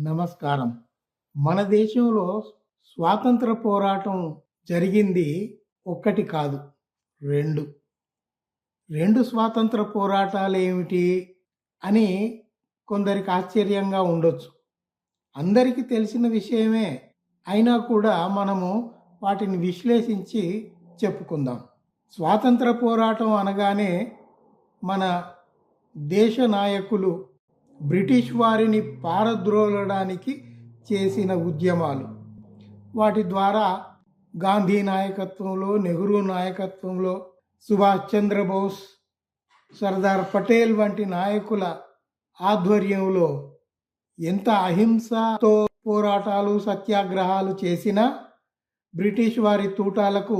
నమస్కారం. మన దేశంలో స్వాతంత్ర పోరాటం జరిగింది ఒక్కటి కాదు రెండు. రెండు స్వాతంత్ర పోరాటాలు ఏమిటి అని కొందరికి ఆశ్చర్యంగా ఉండొచ్చు. అందరికీ తెలిసిన విషయమే అయినా కూడా మనము వాటిని విశ్లేషించి చెప్పుకుందాం. స్వాతంత్ర పోరాటం అనగానే మన దేశ నాయకులు బ్రిటిష్ వారిని పారద్రోలడానికి చేసిన ఉద్యమాలు. వాటి ద్వారా గాంధీ నాయకత్వంలో నెహ్రూ నాయకత్వంలో సుభాష్ చంద్రబోస్ సర్దార్ పటేల్ వంటి నాయకుల ఆధ్వర్యంలో ఎంత అహింసతో పోరాటాలు సత్యాగ్రహాలు చేసినా బ్రిటిష్ వారి తూటాలకు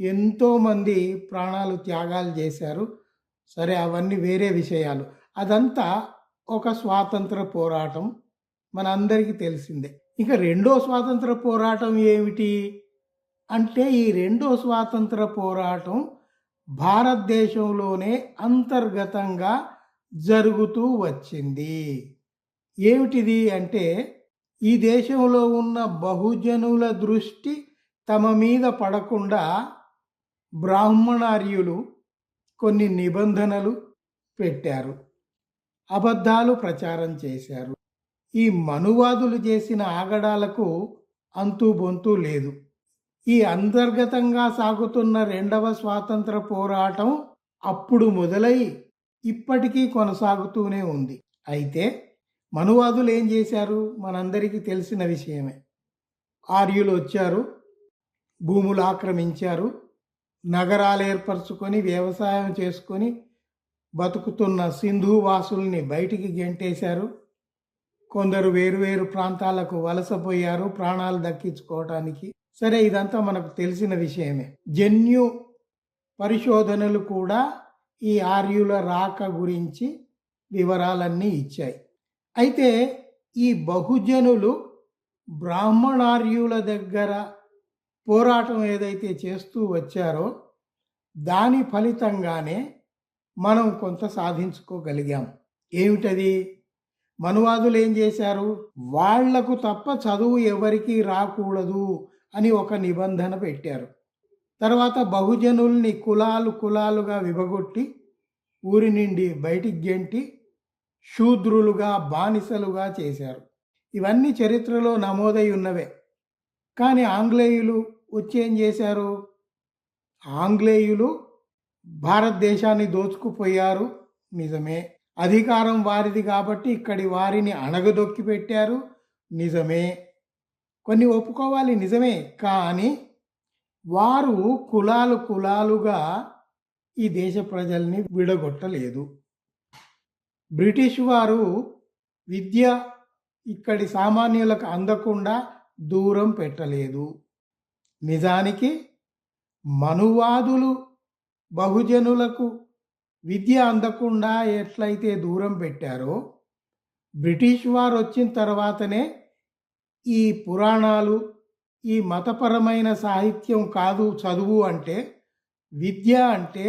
ఎంతోమంది ప్రాణాలు త్యాగాలు చేశారు. సరే అవన్నీ వేరే విషయాలు. అదంతా ఒక స్వాతంత్ర పోరాటం మనందరికీ తెలిసిందే. ఇంకా రెండో స్వాతంత్ర పోరాటం ఏమిటి? అంటే ఈ రెండో స్వాతంత్ర పోరాటం భారతదేశంలోనే అంతర్గతంగా జరుగుతూ వచ్చింది. ఏమిటిది అంటే ఈ దేశంలో ఉన్న బహుజనుల దృష్టి తమ మీద పడకుండా బ్రాహ్మణార్యులు కొన్ని నిబంధనలు పెట్టారు. అబద్ధాలు ప్రచారం చేశారు. ఈ మనువాదులు చేసిన ఆగడాలకు అంతుబొంతు లేదు. ఈ అంతర్గతంగా సాగుతున్న రెండవ స్వాతంత్ర పోరాటం అప్పుడు మొదలై ఇప్పటికీ కొనసాగుతూనే ఉంది. అయితే మనువాదులు ఏం చేశారు? మనందరికీ తెలిసిన విషయమే. ఆర్యులు వచ్చారు. భూములు ఆక్రమించారు. నగరాలు ఏర్పరచుకొని వ్యవసాయం చేసుకొని బతుకుతున్న సింధు వాసుల్ని బయటికి గెంటేశారు. కొందరు వేరువేరు ప్రాంతాలకు వలసపోయారు ప్రాణాలు దక్కించుకోవటానికి. సరే ఇదంతా మనకు తెలిసిన విషయమే. జన్యు పరిశోధనలు కూడా ఈ ఆర్యుల రాక గురించి వివరాలన్నీ ఇచ్చాయి. అయితే ఈ బహుజనులు బ్రాహ్మణార్యుల దగ్గర పోరాటం ఏదైతే చేస్తూ వచ్చారో దాని ఫలితంగానే మనం కొంత సాధించుకోగలిగాం. ఏమిటది? మనువాదులు ఏం చేశారు? వాళ్ళకు తప్ప చదువు ఎవరికీ రాకూడదు అని ఒక నిబంధన పెట్టారు. తర్వాత బహుజనుల్ని కులాలు కులాలుగా విభగొట్టి ఊరి నుండి బయటికి గెంటి శూద్రులుగా బానిసలుగా చేశారు. ఇవన్నీ చరిత్రలో నమోదై ఉన్నవే. కానీ ఆంగ్లేయులు వచ్చి ఏం చేశారు? ఆంగ్లేయులు భారతదేశాన్ని దోచుకుపోయారు. నిజమే. అధికారం వారిది కాబట్టి ఇక్కడి వారిని అణగదొక్కి పెట్టారు. నిజమే. కొన్ని ఒప్పుకోవాలి నిజమే. కానీ వారు కులాలు కులాలుగా ఈ దేశ ప్రజల్ని విడగొట్టలేదు. బ్రిటిష్ వారు విద్య ఇక్కడి సామాన్యులకు అందకుండా దూరం పెట్టలేదు. నిజానికి మనువాదులు బహుజనులకు విద్య అందకుండా ఎట్లయితే దూరం పెట్టారో బ్రిటిష్ వారు వచ్చిన తర్వాతనే ఈ పురాణాలు ఈ మతపరమైన సాహిత్యం కాదు చదువు అంటే విద్య అంటే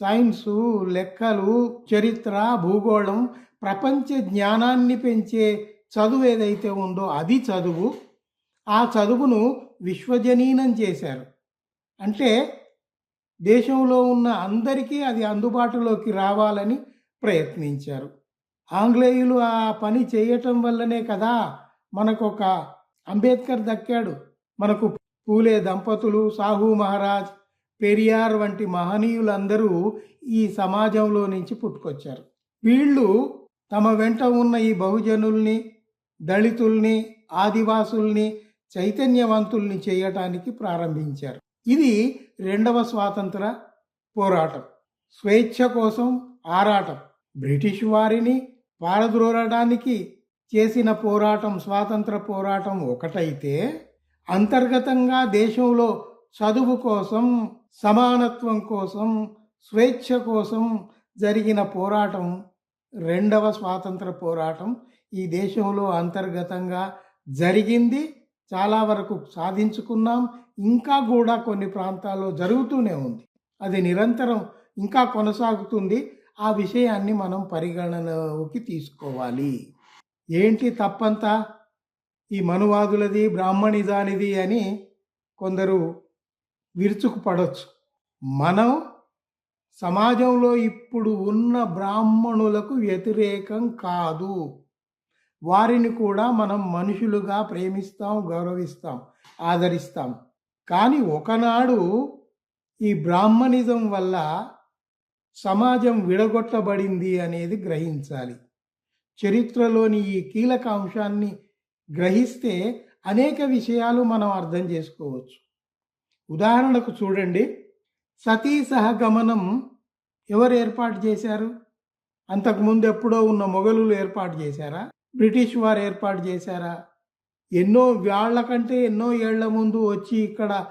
సైన్సు లెక్కలు చరిత్ర భూగోళం ప్రపంచ జ్ఞానాన్ని పెంచే చదువు ఏదైతే ఉందో అది చదువు. ఆ చదువును విశ్వజనీనం చేశారు. అంటే దేశంలో ఉన్న అందరికీ అది అందుబాటులోకి రావాలని ప్రయత్నించారు. ఆంగ్లేయులు ఆ పని చేయటం వల్లనే కదా మనకు ఒక అంబేద్కర్ దక్కాడు. మనకు పూలే దంపతులు సాహు మహారాజ్ పెరియార్ వంటి మహనీయులందరూ ఈ సమాజంలో నుంచి పుట్టుకొచ్చారు. వీళ్ళు తమ వెంట ఉన్న ఈ బహుజనుల్ని దళితుల్ని ఆదివాసుల్ని చైతన్యవంతుల్ని చేయటానికి ప్రారంభించారు. ఇది రెండవ స్వాతంత్ర పోరాటం. స్వేచ్ఛ కోసం ఆరాటం. బ్రిటిష్ వారిని పారద్రోలడానికి చేసిన పోరాటం స్వాతంత్ర పోరాటం ఒకటైతే అంతర్గతంగా దేశంలో చదువు కోసం సమానత్వం కోసం స్వేచ్ఛ కోసం జరిగిన పోరాటం రెండవ స్వాతంత్ర పోరాటం. ఈ దేశంలో అంతర్గతంగా జరిగింది. చాలా వరకు సాధించుకున్నాం. ఇంకా కూడా కొన్ని ప్రాంతాల్లో జరుగుతూనే ఉంది. అది నిరంతరం ఇంకా కొనసాగుతుంది. ఆ విషయాన్ని మనం పరిగణనలోకి తీసుకోవాలి. ఏంటి తప్పంతా? ఈ మనువాదులది బ్రాహ్మణిదానిది అని కొందరు విరుచుకుపడవచ్చు మనం సమాజంలో ఇప్పుడు ఉన్న బ్రాహ్మణులకు వ్యతిరేకం కాదు. వారిని కూడా మనం మనుషులుగా ప్రేమిస్తాం గౌరవిస్తాం ఆదరిస్తాం. కానీ ఒకనాడు ఈ బ్రాహ్మణిజం వల్ల సమాజం విడగొట్టబడింది అనేది గ్రహించాలి. చరిత్రలోని ఈ కీలక అంశాన్ని గ్రహిస్తే అనేక విషయాలు మనం అర్థం చేసుకోవచ్చు. ఉదాహరణకు చూడండి సతీ సహగమనం ఎవరు ఏర్పాటు చేశారు? అంతకుముందు ఎప్పుడో ఉన్న మొఘలులు ఏర్పాటు చేశారా? బ్రిటిష్ వారు ఏర్పాటు చేశారా? ఎన్నో వాళ్ళ కంటే ఎన్నో ఏళ్ళ ముందు వచ్చి ఇక్కడ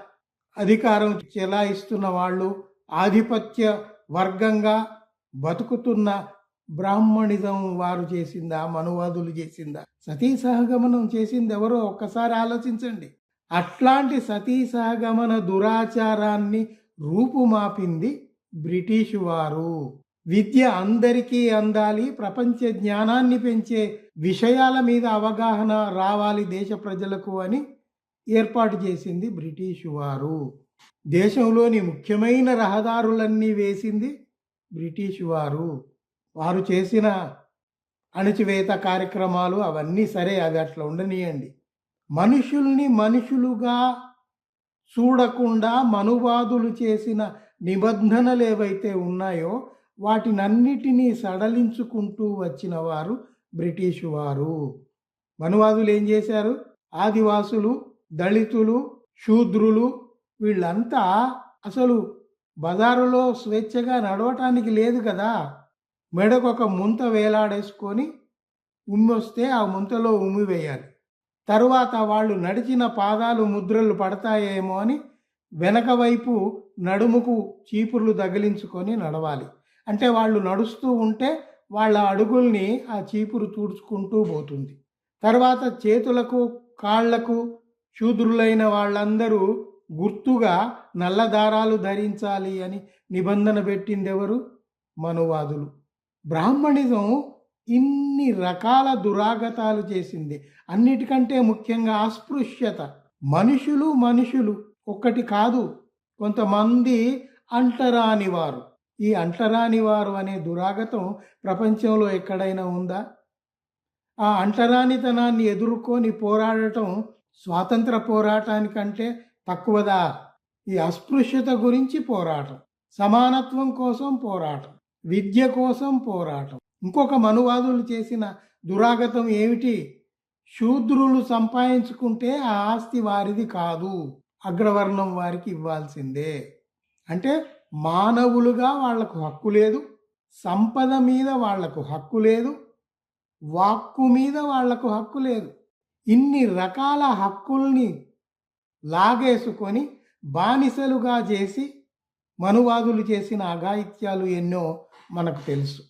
అధికారం చెలాయిస్తున్న వాళ్ళు ఆధిపత్య వర్గంగా బతుకుతున్న బ్రాహ్మణిజం వారు చేసిందా? మనువాదులు చేసిందా? సతీ సహగమనం చేసింది ఎవరో ఒక్కసారి ఆలోచించండి. అట్లాంటి సతీ సహగమన దురాచారాన్ని రూపుమాపింది బ్రిటిష్ వారు. విద్య అందరికీ అందాలి ప్రపంచ జ్ఞానాన్ని పెంచే విషయాల మీద అవగాహన రావాలి దేశ ప్రజలకు అని ఏర్పాటు చేసింది బ్రిటిష్ వారు. దేశంలోని ముఖ్యమైన రహదారులన్నీ వేసింది బ్రిటిష్ వారు. వారు చేసిన అణచివేత కార్యక్రమాలు అవన్నీ సరే అవి అట్లా ఉండనియండి. మనుషుల్ని మనుషులుగా చూడకుండా మనువాదులు చేసిన నిబంధనలు ఏవైతే ఉన్నాయో వాటినన్నిటినీ సడలించుకుంటూ వచ్చిన వారు బ్రిటిష్ వారు. మనువాదులు ఏం చేశారు? ఆదివాసులు దళితులు శూద్రులు వీళ్ళంతా అసలు బజారులో స్వేచ్ఛగా నడవటానికి లేదు కదా. మెడకొక ముంత వేలాడేసుకొని ఉమ్మొస్తే ఆ ముంతలో ఉమ్మివేయాలి తరువాత వాళ్ళు నడిచిన పాదాలు ముద్రలు పడతాయేమో అని వెనక వైపు నడుముకు చీపుర్లు తగిలించుకొని నడవాలి. అంటే వాళ్ళు నడుస్తూ ఉంటే వాళ్ళ అడుగుల్ని ఆ చీపురు తుడుచుకుంటూ పోతుంది. తర్వాత చేతులకు కాళ్ళకు శూద్రులైన వాళ్ళందరూ గుర్తుగా నల్ల దారాలు ధరించాలి అని నిబంధన పెట్టిందెవరు? మనువాదులు. బ్రాహ్మణిజం ఇన్ని రకాల దురాగతాలు చేసింది. అన్నిటికంటే ముఖ్యంగా అస్పృశ్యత. మనుషులు మనుషులు. ఒక్కటి కాదు కొంతమంది అంటరాని వారు ఈ అంటరాని వారు అనే దురాగతం ప్రపంచంలో ఎక్కడైనా ఉందా? ఆ అంటరానితనాన్ని ఎదుర్కొని పోరాడటం స్వాతంత్ర పోరాటానికంటే తక్కువదా? ఈ అస్పృశ్యత గురించి పోరాటం సమానత్వం కోసం పోరాటం విద్య కోసం పోరాటం. ఇంకొక మనువాదులు చేసిన దురాగతం ఏమిటి? శూద్రులు సంపాదించుకుంటే ఆ ఆస్తి వారిది కాదు అగ్రవర్ణం వారికి ఇవ్వాల్సిందే. అంటే మానవులుగా వాళ్ళకు హక్కు లేదు సంపద మీద వాళ్ళకు హక్కు లేదు వాక్కు మీద వాళ్ళకు హక్కు లేదు. ఇన్ని రకాల హక్కుల్ని లాగేసుకొని బానిసలుగా చేసి మనువాదులు చేసిన అఘాయిత్యాలు ఎన్నో మనకు తెలుసు.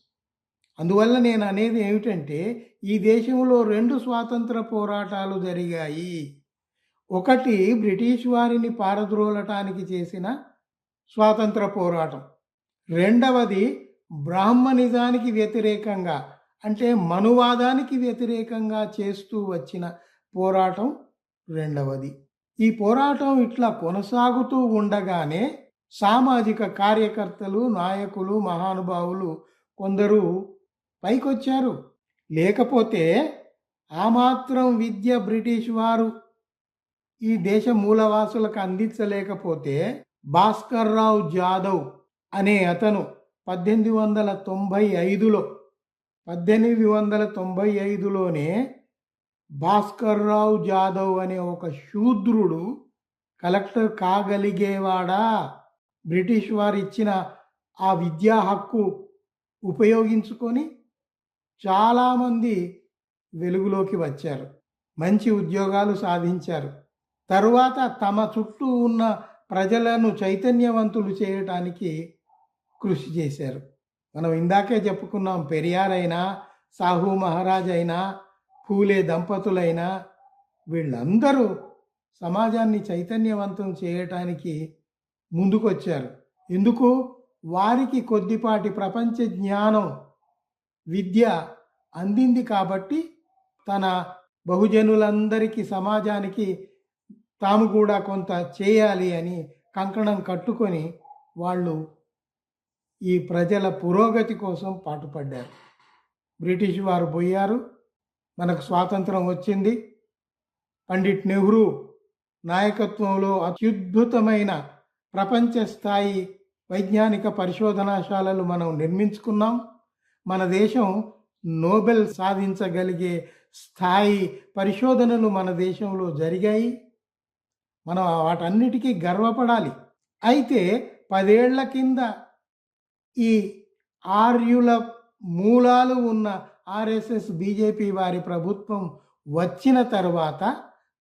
అందువల్ల నేను అనేది ఏమిటంటే ఈ దేశంలో రెండు స్వాతంత్ర పోరాటాలు జరిగాయి. ఒకటి బ్రిటిష్ వారిని పారద్రోలటానికి చేసిన స్వాతంత్ర పోరాటం. రెండవది బ్రాహ్మణిజానికి వ్యతిరేకంగా అంటే మనువాదానికి వ్యతిరేకంగా చేస్తూ వచ్చిన పోరాటం రెండవది. ఈ పోరాటం ఇట్లా కొనసాగుతూ ఉండగానే సామాజిక కార్యకర్తలు నాయకులు మహానుభావులు కొందరు పైకొచ్చారు. లేకపోతే ఆ మాత్రం విద్య బ్రిటిష్ వారు ఈ దేశ మూలవాసులకు అందించలేకపోతే భాస్కర్రావు జాదవ్ అనే అతను పద్దెనిమిది వందల తొంభై ఐదులో పద్దెనిమిది వందల తొంభై ఐదులోనే భాస్కర్రావు జాదవ్ అనే ఒక శూద్రుడు కలెక్టర్ కాగలిగేవాడా? బ్రిటిష్ వారు ఇచ్చిన ఆ విద్యా హక్కు ఉపయోగించుకొని చాలామంది వెలుగులోకి వచ్చారు మంచి ఉద్యోగాలు సాధించారు. తరువాత తమ చుట్టూ ఉన్న ప్రజలను చైతన్యవంతులు చేయటానికి కృషి చేశారు. మనం ఇందాకే చెప్పుకున్నాం పెరియార్ అయినా సాహు మహారాజ్ అయినా పూలే దంపతులైనా వీళ్ళందరూ సమాజాన్ని చైతన్యవంతం చేయటానికి ముందుకొచ్చారు. ఎందుకు? వారికి కొద్దిపాటి ప్రపంచ జ్ఞానం విద్య అందింది కాబట్టి తన బహుజనులందరికీ సమాజానికి తాము కూడా కొంత చేయాలి అని కంకణం కట్టుకొని వాళ్ళు ఈ ప్రజల పురోగతి కోసం పాటుపడ్డారు. బ్రిటిష్ వారు పోయారు. మనకు స్వాతంత్రం వచ్చింది. పండిట్ నెహ్రూ నాయకత్వంలో అత్యుద్భుతమైన ప్రపంచ స్థాయి వైజ్ఞానిక పరిశోధనాశాలలు మనం నిర్మించుకున్నాం. మన దేశం నోబెల్ సాధించగలిగే స్థాయి పరిశోధనలు మన దేశంలో జరిగాయి. మనం వాటన్నిటికీ గర్వపడాలి. అయితే పదేళ్ళ కింద ఈ ఆర్యుల మూలాలు ఉన్న ఆర్ఎస్ఎస్ బీజేపీ వారి ప్రభుత్వం వచ్చిన తర్వాత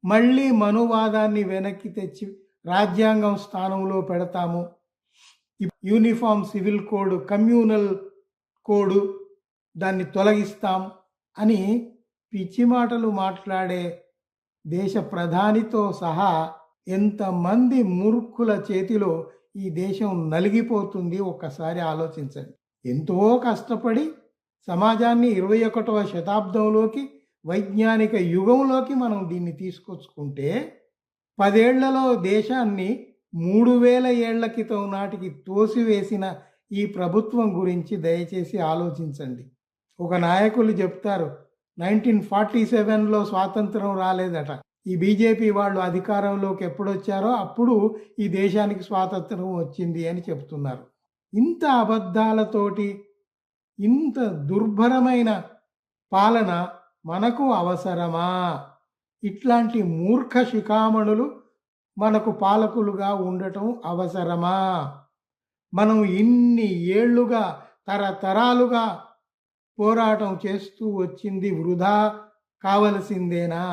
మళ్ళీ మనువాదాన్ని వెనక్కి తెచ్చి రాజ్యాంగం స్థానంలో పెడతాము. Uniform civil code communal code దాన్ని తొలగిస్తాం అని పిచ్చి మాటలు మాట్లాడే దేశ ప్రధానితో సహా ఎంతమంది మూర్ఖుల చేతిలో ఈ దేశం నలిగిపోతుంది? ఒక్కసారి ఆలోచించండి. ఎంతో కష్టపడి సమాజాన్ని ఇరవై ఒకటవ శతాబ్దంలోకి వైజ్ఞానిక యుగంలోకి మనం దీన్ని తీసుకొచ్చుకుంటే పదేళ్ళలో దేశాన్ని మూడు వేల ఏళ్ళ క్రితం నాటికి తోసివేసిన ఈ ప్రభుత్వం గురించి దయచేసి ఆలోచించండి. ఒక నాయకులు చెప్తారు నైన్టీన్ ఫార్టీ సెవెన్లో స్వాతంత్రం రాలేదట. ఈ బీజేపీ వాళ్ళు అధికారంలోకి ఎప్పుడొచ్చారో అప్పుడు ఈ దేశానికి స్వాతంత్రం వచ్చింది అని చెప్తున్నారు. ఇంత అబద్ధాలతోటి ఇంత దుర్భరమైన పాలన మనకు అవసరమా? ఇట్లాంటి మూర్ఖ శిఖామణులు మనకు పాలకులుగా ఉండటం అవసరమా? మనం ఇన్ని ఏళ్ళుగా తరతరాలుగా పోరాటం చేస్తూ వచ్చింది వృధా కావలసిందేనా?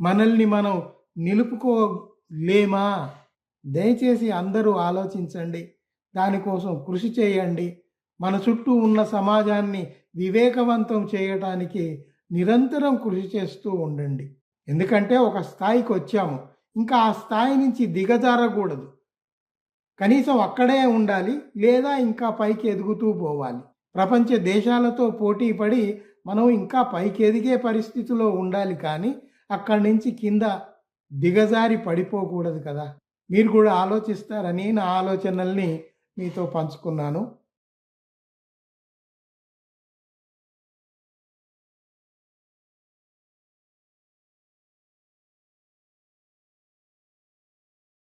మనల్ని మనం నిలుపుకోలేమా? దయచేసి అందరూ ఆలోచించండి. దానికోసం కృషి చేయండి. మన చుట్టూ ఉన్న సమాజాన్ని వివేకవంతం చేయటానికి నిరంతరం కృషి చేస్తూ ఉండండి. ఎందుకంటే ఒక స్థాయికి వచ్చాము. ఇంకా ఆ స్థాయి నుంచి దిగజారకూడదు. కనీసం అక్కడే ఉండాలి లేదా ఇంకా పైకి ఎదుగుతూ పోవాలి. ప్రపంచ దేశాలతో పోటీ పడి మనం ఇంకా పైకి ఎదిగే పరిస్థితిలో ఉండాలి కానీ అక్కడి నుంచి కింద దిగజారి పడిపోకూడదు కదా. మీరు కూడా ఆలోచిస్తారని నా ఆలోచనల్ని మీతో పంచుకున్నాను.